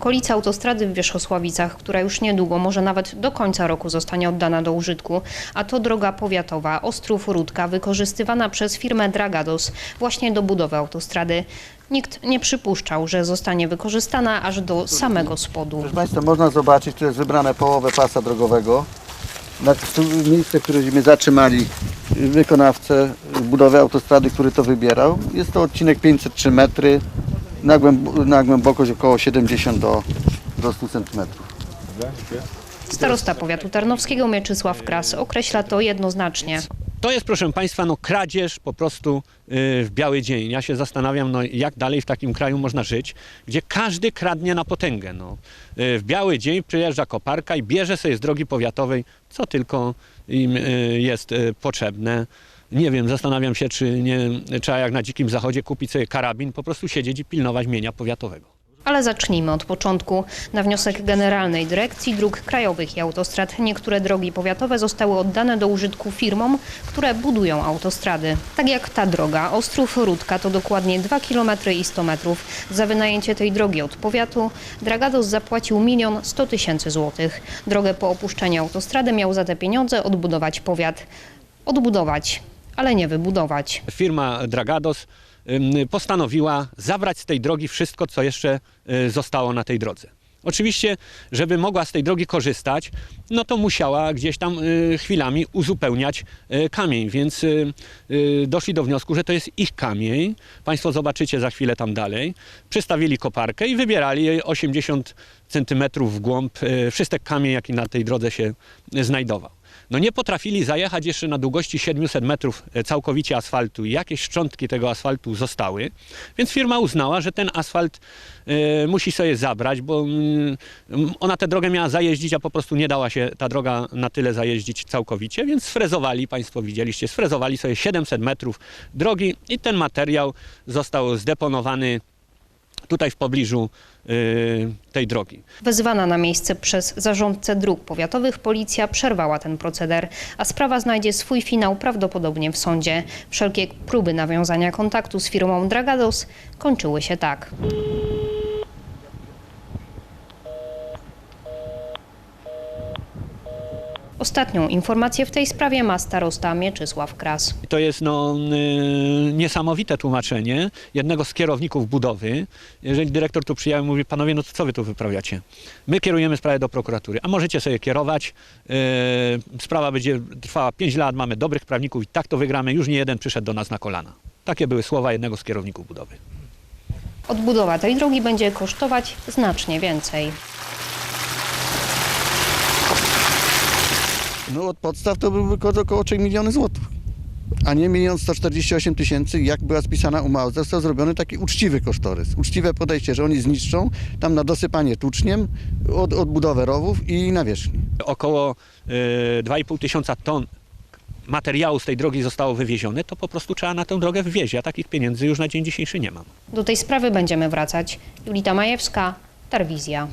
Okolica autostrady w Wierzchosławicach, która już niedługo, może nawet do końca roku zostanie oddana do użytku, a to droga powiatowa Ostrów-Rudka wykorzystywana przez firmę Dragados właśnie do budowy autostrady. Nikt nie przypuszczał, że zostanie wykorzystana aż do samego spodu. Proszę Państwa, można zobaczyć, tu jest wybrane połowę pasa drogowego. Na miejsce, któreśmy zatrzymali y, wykonawcę budowy autostrady, który to wybierał. Jest to odcinek 503 metry, na, głęb- na głębokość około 70 do, do 100 centymetrów. Starosta powiatu tarnowskiego Mieczysław Kras określa to jednoznacznie. To jest, proszę Państwa, no kradzież po prostu y, w biały dzień. Ja się zastanawiam, no, jak dalej w takim kraju można żyć, gdzie każdy kradnie na potęgę. No. Y, W biały dzień przyjeżdża koparka i bierze sobie z drogi powiatowej, co tylko im y, jest potrzebne. Nie wiem, zastanawiam się, czy nie trzeba jak na dzikim zachodzie kupić sobie karabin, po prostu siedzieć i pilnować mienia powiatowego. Ale zacznijmy od początku. Na wniosek Generalnej Dyrekcji Dróg Krajowych i Autostrad niektóre drogi powiatowe zostały oddane do użytku firmom, które budują autostrady. Tak jak ta droga, Ostrów-Rudka to dokładnie 2 km i 100 metrów. Za wynajęcie tej drogi od powiatu Dragados zapłacił milion 100 tysięcy złotych. Drogę po opuszczeniu autostrady miał za te pieniądze odbudować powiat. Odbudować, ale nie wybudować. firma Dragados postanowiła zabrać z tej drogi wszystko, co jeszcze y, zostało na tej drodze. Oczywiście, żeby mogła z tej drogi korzystać, no to musiała gdzieś tam y, chwilami uzupełniać y, kamień, więc doszli do wniosku, że to jest ich kamień. Państwo zobaczycie za chwilę tam dalej. Przystawili koparkę i wybierali jej 80 centymetrów w głąb wszystek kamień, jaki na tej drodze się znajdował. No nie potrafili zajechać jeszcze na długości 700 metrów e, całkowicie asfaltu. I jakieś szczątki tego asfaltu zostały, więc firma uznała, że ten asfalt e, musi sobie zabrać, bo mm, ona tę drogę miała zajeździć, a po prostu nie dała się ta droga na tyle zajeździć całkowicie, więc sfrezowali, Państwo widzieliście, sfrezowali sobie 700 metrów drogi i ten materiał został zdeponowany tutaj w pobliżu e, tej drogi. Wezwana na miejsce przez zarządcę dróg powiatowych policja przerwała ten proceder, a sprawa znajdzie swój finał prawdopodobnie w sądzie. Wszelkie próby nawiązania kontaktu z firmą Dragados kończyły się tak. Ostatnią informację w tej sprawie ma starosta Mieczysław Kras. To jest no, y, niesamowite tłumaczenie jednego z kierowników budowy. Jeżeli dyrektor tu przyjechał mówi, panowie, no to co wy tu wyprawiacie? My kierujemy sprawę do prokuratury, a możecie sobie kierować. y, sprawa będzie trwała 5 lat, mamy dobrych prawników i tak to wygramy. Już nie jeden przyszedł do nas na kolana. Takie były słowa jednego z kierowników budowy. Odbudowa tej drogi będzie kosztować znacznie więcej. No od podstaw to byłby około- około 3 miliony złotych. A nie 1 148 tysięcy, jak była spisana umowa. Został zrobiony taki uczciwy kosztorys. Uczciwe podejście, że oni zniszczą tam na dosypanie tuczniem, od, odbudowę rowów i nawierzchni. Około y, 2,5 tysiąca ton materiału z tej drogi zostało wywiezione, to po prostu trzeba na tę drogę wywieźć. Ja takich pieniędzy już na dzień dzisiejszy nie mam. Do tej sprawy będziemy wracać. Julita Majewska, Tarwizja.